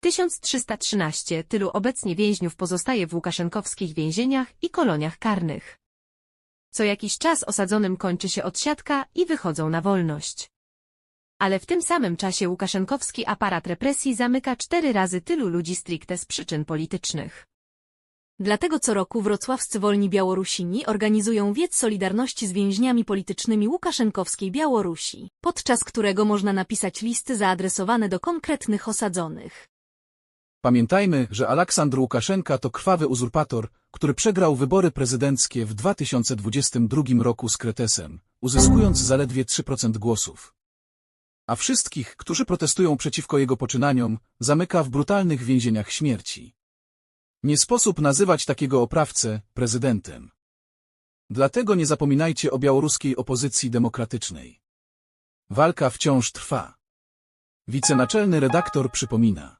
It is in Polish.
1313 tylu obecnie więźniów pozostaje w łukaszenkowskich więzieniach i koloniach karnych. Co jakiś czas osadzonym kończy się odsiadka i wychodzą na wolność. Ale w tym samym czasie łukaszenkowski aparat represji zamyka cztery razy tylu ludzi stricte z przyczyn politycznych. Dlatego co roku wrocławscy wolni Białorusini organizują wiec Solidarności z więźniami politycznymi Łukaszenkowskiej Białorusi, podczas którego można napisać listy zaadresowane do konkretnych osadzonych. Pamiętajmy, że Aleksandr Łukaszenka to krwawy uzurpator, który przegrał wybory prezydenckie w 2022 roku z Kretesem, uzyskując zaledwie 3% głosów. A wszystkich, którzy protestują przeciwko jego poczynaniom, zamyka w brutalnych więzieniach śmierci. Nie sposób nazywać takiego oprawcę prezydentem. Dlatego nie zapominajcie o białoruskiej opozycji demokratycznej. Walka wciąż trwa. Wicenaczelny redaktor przypomina.